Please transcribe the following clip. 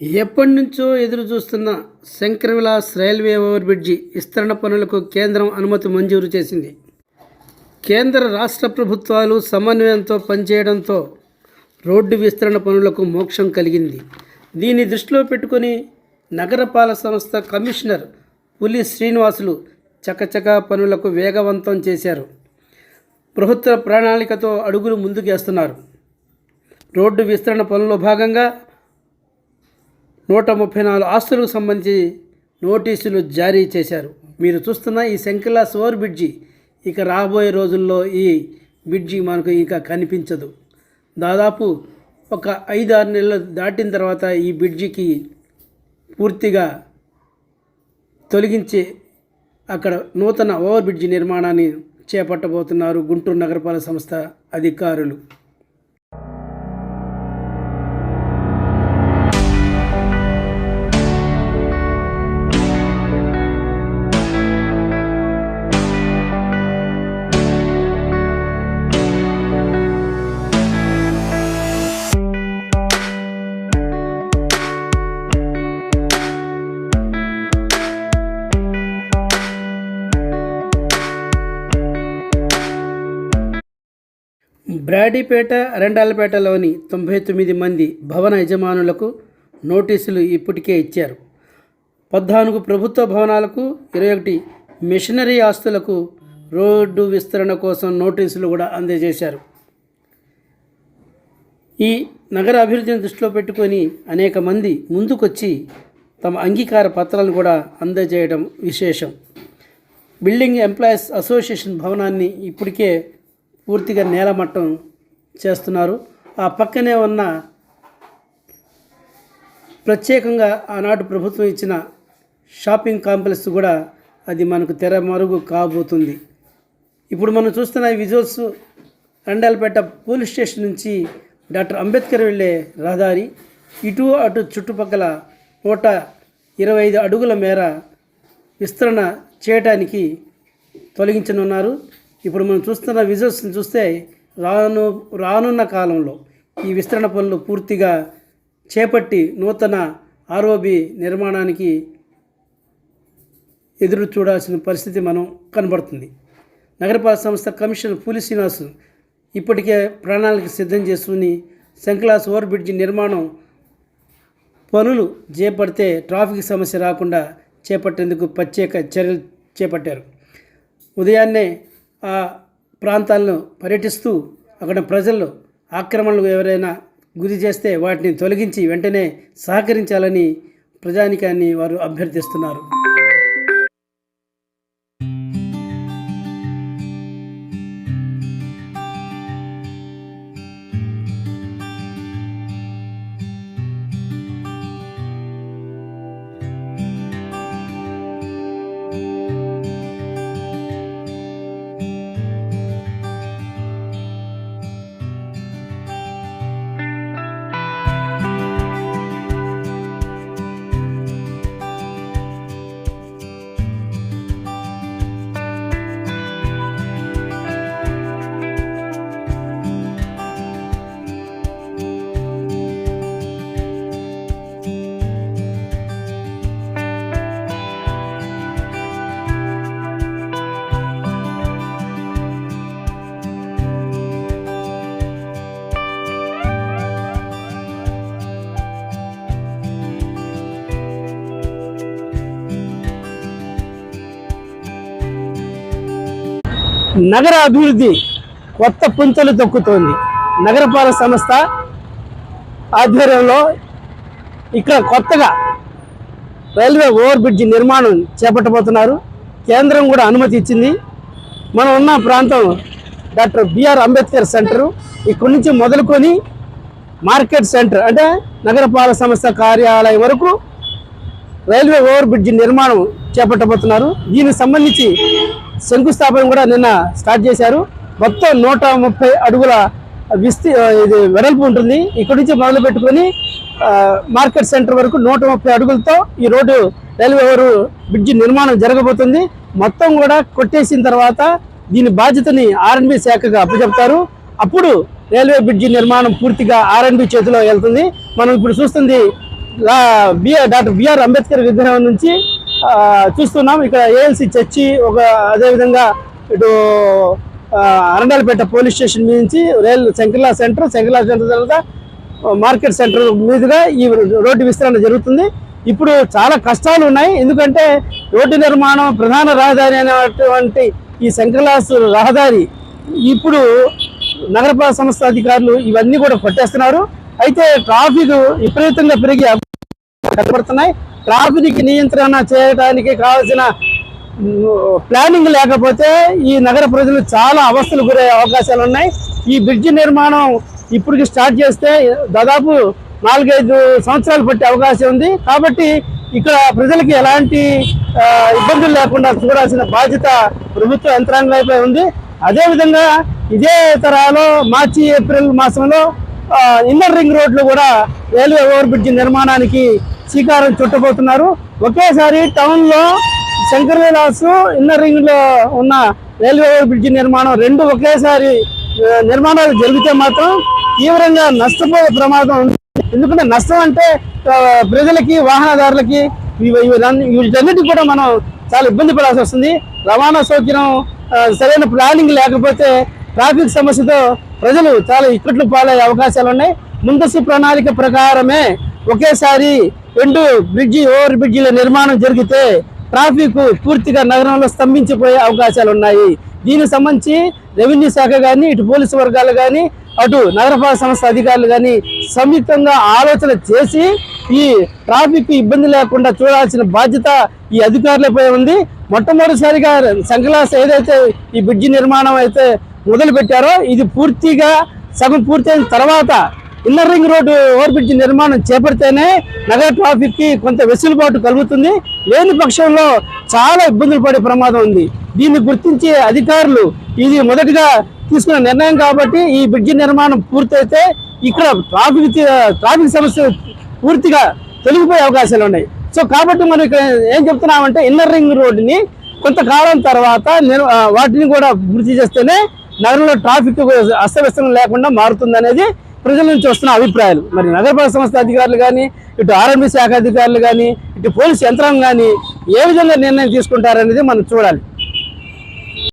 ఎప్పటి నుంచో ఎదురు చూస్తున్న శంకరవిలాస్ రైల్వే ఓవర్ బ్రిడ్జి విస్తరణ పనులకు కేంద్రం అనుమతి మంజూరు చేసింది. కేంద్ర రాష్ట్ర ప్రభుత్వాలు సమన్వయంతో పనిచేయడంతో రోడ్డు విస్తరణ పనులకు మోక్షం కలిగింది. దీన్ని దృష్టిలో పెట్టుకొని నగరపాలక సంస్థ కమిషనర్ పులి శ్రీనివాసులు చకచకా పనులకు వేగవంతం చేశారు. ప్రభుత్వ ప్రణాళికతో అడుగులు ముందుకేస్తున్నారు. రోడ్డు విస్తరణ పనుల్లో భాగంగా నూట ముప్పై నాలుగు ఆస్తులకు సంబంధించి నోటీసులు జారీ చేశారు. మీరు చూస్తున్న ఈ శంకిలాస్ ఓవర్ బ్రిడ్జి ఇక రాబోయే రోజుల్లో ఈ బ్రిడ్జి మనకు ఇక కనిపించదు. దాదాపు ఒక ఐదు ఆరు నెలలు దాటిన తర్వాత ఈ బ్రిడ్జికి పూర్తిగా తొలగించే అక్కడ నూతన ఓవర్ బ్రిడ్జి నిర్మాణాన్ని చేపట్టబోతున్నారు గుంటూరు నగరపాలక సంస్థ అధికారులు. బ్రాడీపేట రెండాలపేటలోని తొంభై తొమ్మిది మంది భవన యజమానులకు నోటీసులు ఇప్పటికే ఇచ్చారు. పద్నాలుగు ప్రభుత్వ భవనాలకు ఇరవై ఒకటి మిషనరీ ఆస్తులకు రోడ్డు విస్తరణ కోసం నోటీసులు కూడా అందజేశారు. ఈ నగర అభివృద్ధిని దృష్టిలో పెట్టుకొని అనేక మంది ముందుకొచ్చి తమ అంగీకార పత్రాలను కూడా అందజేయడం విశేషం. బిల్డింగ్ ఎంప్లాయీస్ అసోసియేషన్ భవనాన్ని ఇప్పటికే పూర్తిగా నేలమట్టం చేస్తున్నారు. ఆ పక్కనే ఉన్న ప్రత్యేకంగా ఆనాడు ప్రభుత్వం ఇచ్చిన షాపింగ్ కాంప్లెక్స్ కూడా అది మనకు తెర మరుగు కాబోతుంది. ఇప్పుడు మనం చూస్తున్న ఈ విజువల్స్ రండాలపేట పోలీస్ స్టేషన్ నుంచి డాక్టర్ అంబేద్కర్ వెళ్ళే రహదారి ఇటు అటు చుట్టుపక్కల నూట ఇరవై ఐదు అడుగుల మేర విస్తరణ చేయటానికి తొలగించనున్నారు. ఇప్పుడు మనం చూస్తున్న విజువల్స్ని చూస్తే రాను రానున్న కాలంలో ఈ విస్తరణ పనులు పూర్తిగా చేపట్టి నూతన ఆర్ఓబి నిర్మాణానికి ఎదురు చూడాల్సిన పరిస్థితి మనం కనబడుతుంది. నగరపాలక సంస్థ కమిషనర్ పూలి శ్రీనివాస్ ఇప్పటికే ప్రణాళిక సిద్ధం చేసుకుని శంఖలాస్ ఓవర్ బ్రిడ్జ్ నిర్మాణం పనులు చేపడితే ట్రాఫిక్ సమస్య రాకుండా చేపట్టేందుకు ప్రత్యేక చర్యలు చేపట్టారు. ఉదయాన్నే ఆ ప్రాంతాలను పర్యటిస్తూ అక్కడ ప్రజలు ఆక్రమణలు ఎవరైనా గురి చేస్తే వాటిని తొలగించి వెంటనే సహకరించాలని ప్రజానికాన్ని వారు అభ్యర్థిస్తున్నారు. నగర అభివృద్ధి కొత్త పుంతలు తొక్కుతోంది. నగరపాలక సంస్థ ఆధ్వర్యంలో ఇక్కడ కొత్తగా రైల్వే ఓవర్ బ్రిడ్జ్ నిర్మాణం చేపట్టబోతున్నారు. కేంద్రం కూడా అనుమతి ఇచ్చింది. మనం ఉన్న ప్రాంతం డాక్టర్ బిఆర్ అంబేద్కర్ సెంటరు. ఇక్కడి నుంచి మొదలుకొని మార్కెట్ సెంటర్ అంటే నగరపాలక సంస్థ కార్యాలయం వరకు రైల్వే ఓవర్ బ్రిడ్జ్ నిర్మాణం చేపట్టబోతున్నారు. దీనికి సంబంధించి శంకుస్థాపన కూడా నిన్న స్టార్ట్ చేశారు. మొత్తం నూట ముప్పై అడుగుల విస్తీ ఇది వెడల్పు ఉంటుంది. ఇక్కడి నుంచి మొదలు పెట్టుకొని మార్కెట్ సెంటర్ వరకు నూట ముప్పై అడుగులతో ఈ రోడ్డు రైల్వే ఓవరు బ్రిడ్జి నిర్మాణం జరగబోతుంది. మొత్తం కూడా కొట్టేసిన తర్వాత దీని బాధ్యతని ఆర్ఎన్బి శాఖగా అప్పచెప్తారు. అప్పుడు రైల్వే బ్రిడ్జి నిర్మాణం పూర్తిగా ఆర్ఎన్బి చేతిలో వెళ్తుంది. మనం ఇప్పుడు చూస్తుంది బిఆర్ డాక్టర్ బిఆర్ అంబేద్కర్ విగ్రహం నుంచి చూస్తున్నాం. ఇక్కడ ఏఎల్సి చర్చి ఒక అదేవిధంగా ఇటు అరండాలపేట పోలీస్ స్టేషన్ మీద నుంచి rail Shankarla center Shankarla center తర్వాత మార్కెట్ సెంటర్ మీదుగా ఈ రోడ్డు విస్తరణ జరుగుతుంది. ఇప్పుడు చాలా కష్టాలు ఉన్నాయి. ఎందుకంటే రోడ్డు నిర్మాణం ప్రధాన రహదారి అనేటువంటి ఈ శంకర్లాస్ రహదారి ఇప్పుడు నగరపాలక సంస్థ అధికారులు ఇవన్నీ కూడా కొట్టేస్తున్నారు. అయితే ట్రాఫిక్ విపరీతంగా పెరిగి కనబడుతున్నాయి. ట్రాఫిక్ నియంత్రణ చేయడానికి కావాల్సిన ప్లానింగ్ లేకపోతే ఈ నగర ప్రజలు చాలా అవస్థలు గురయ్యే అవకాశాలు ఉన్నాయి. ఈ బ్రిడ్జి నిర్మాణం ఇప్పటికి స్టార్ట్ చేస్తే దాదాపు నాలుగైదు సంవత్సరాలు పట్టే అవకాశం ఉంది. కాబట్టి ఇక్కడ ప్రజలకి ఎలాంటి ఇబ్బందులు లేకుండా చూడాల్సిన బాధ్యత ప్రభుత్వ యంత్రాంగంపై ఉంది. అదేవిధంగా ఇదే తరాలో మార్చి ఏప్రిల్ మాసంలో ఇన్నర్ రింగ్ రోడ్లు కూడా రైల్వే ఓవర్ బ్రిడ్జ్ నిర్మాణానికి శ్రీకారం చుట్టబోతున్నారు. ఒకేసారి టౌన్లో శంకర్ విలాస్ ఇన్నర్ రింగ్లో ఉన్న రైల్వే బ్రిడ్జ్ నిర్మాణం రెండు ఒకేసారి నిర్మాణాలు జరిగితే మాత్రం తీవ్రంగా నష్టపోయే ప్రమాదం ఉంది. ఎందుకంటే నష్టం అంటే ప్రజలకి వాహనదారులకి ఇవి- వీటన్నిటికి కూడా మనం చాలా ఇబ్బంది పడాల్సి వస్తుంది. రవాణా సౌకర్యం సరైన ప్లానింగ్ లేకపోతే ట్రాఫిక్ సమస్యతో ప్రజలు చాలా ఇక్కట్లు పాలయ్యే అవకాశాలు ఉన్నాయి. ముందస్తు ప్రణాళిక ప్రకారమే ఒకేసారి రెండు బ్రిడ్జి ఓవర్ బ్రిడ్జిల నిర్మాణం జరిగితే ట్రాఫిక్ పూర్తిగా నగరంలో స్తంభించిపోయే అవకాశాలు ఉన్నాయి. దీనికి సంబంధించి రెవెన్యూ శాఖ కానీ ఇటు పోలీసు వర్గాలు కానీ అటు నగరపాలక సంస్థ అధికారులు కానీ సంయుక్తంగా ఆలోచన చేసి ఈ ట్రాఫిక్ ఇబ్బంది లేకుండా చూడాల్సిన బాధ్యత ఈ అధికారులపై ఉంది. మొట్టమొదటిసారిగా సంకలాస ఏదైతే ఈ బ్రిడ్జి నిర్మాణం అయితే మొదలుపెట్టారో ఇది పూర్తిగా సగం పూర్తయిన తర్వాత inner ring road over bridge నిర్మాణం చేపడితేనే నగర ట్రాఫిక్కి కొంత వెసులుబాటు కలుగుతుంది. లేని పక్షంలో చాలా ఇబ్బందులు పడే ప్రమాదం ఉంది. దీన్ని గుర్తించే అధికారులు ఇది మొదటిగా తీసుకున్న నిర్ణయం కాబట్టి ఈ బ్రిడ్జి నిర్మాణం పూర్తయితే ఇక్కడ ట్రాఫిక్ ట్రాఫిక్ సమస్య పూర్తిగా తొలగిపోయే అవకాశాలు ఉన్నాయి. సో కాబట్టి మనం ఇక్కడ ఏం చెప్తున్నామంటే ఇన్నర్ రింగ్ రోడ్డుని కొంతకాలం తర్వాత వాటిని కూడా పూర్తి చేస్తేనే నగరంలో ట్రాఫిక్ అస్తవ్యస్తం లేకుండా మారుతుంది అనేది ప్రజల నుంచి వస్తున్న అభిప్రాయాలు. మరి నగరపాలక సంస్థ అధికారులు కానీ ఇటు ఆర్ఎంబీ శాఖ అధికారులు కానీ ఇటు పోలీస్ యంత్రాంగం కానీ ఏ విధంగా నిర్ణయం తీసుకుంటారనేది మనం చూడాలి.